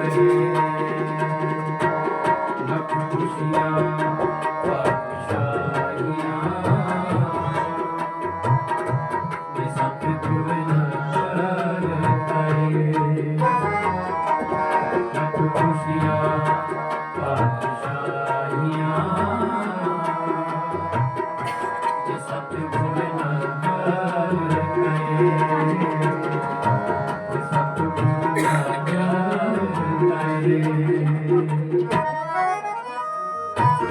Amém.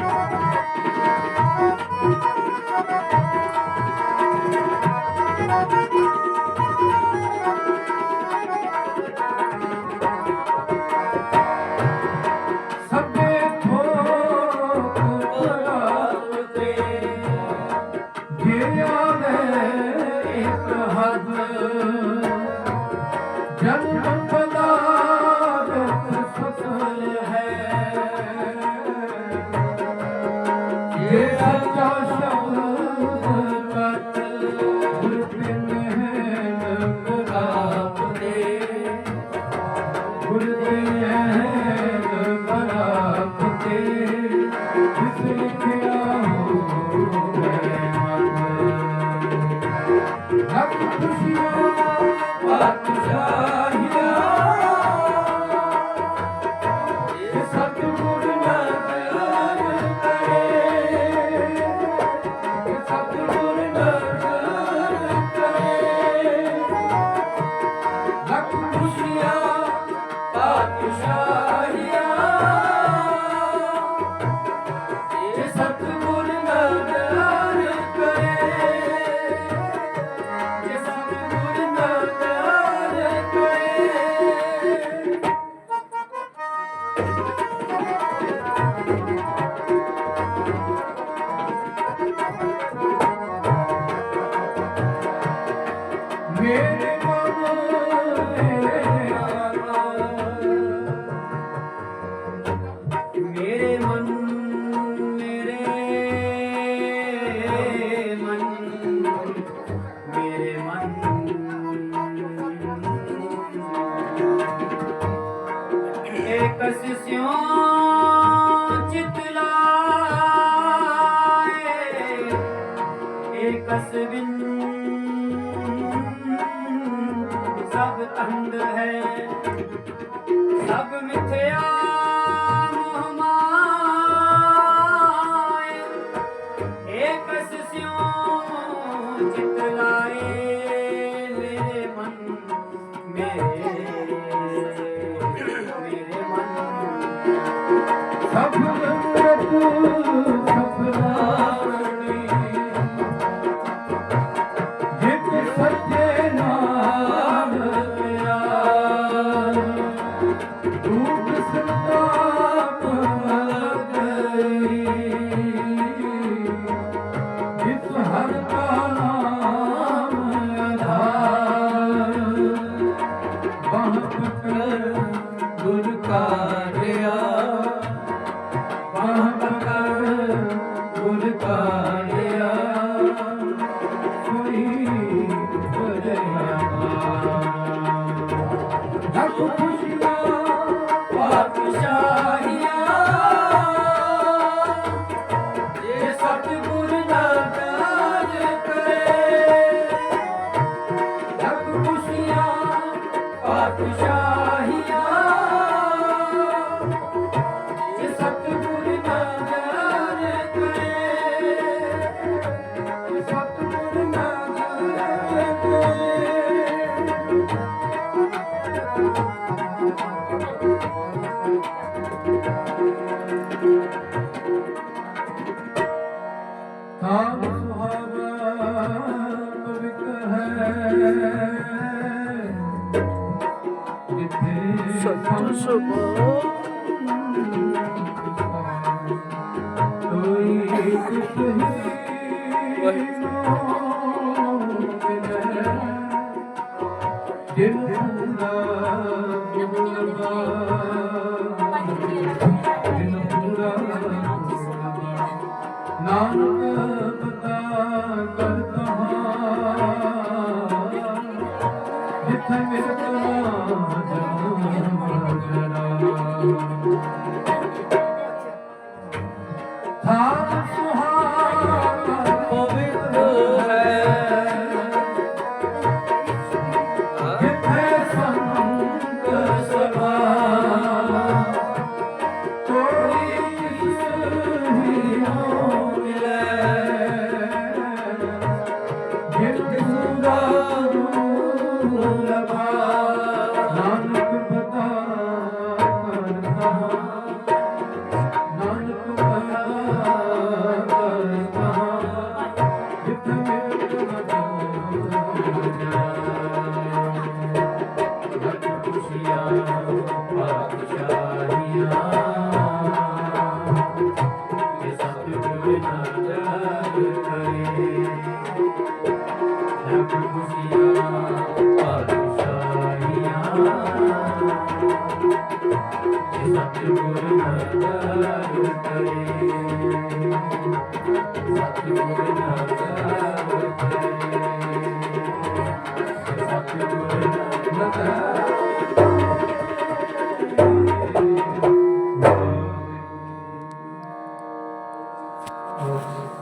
Música Hak Tuhan, Hak Tuhan. ਕਸ ਸਿਉ ਕਸ ਬਿਨ ਸਭ ਤੰਗ ਹੈ। ਸਭ ਮਿਥਿਆ ਮੋਹਮਾਏ। ਏ ਕਸ ਮਨ ਮੇਰੇ uh, ਸਤਿ ਸੁਭੋ ਕੋਈ ਕੁਤ ਹੈ ਜਿਨ ਦਾ ਜਿਨ ਪੂਰਾ ਨਾਨਕ ਪਤਾ ਕਰਤਾ Tanrı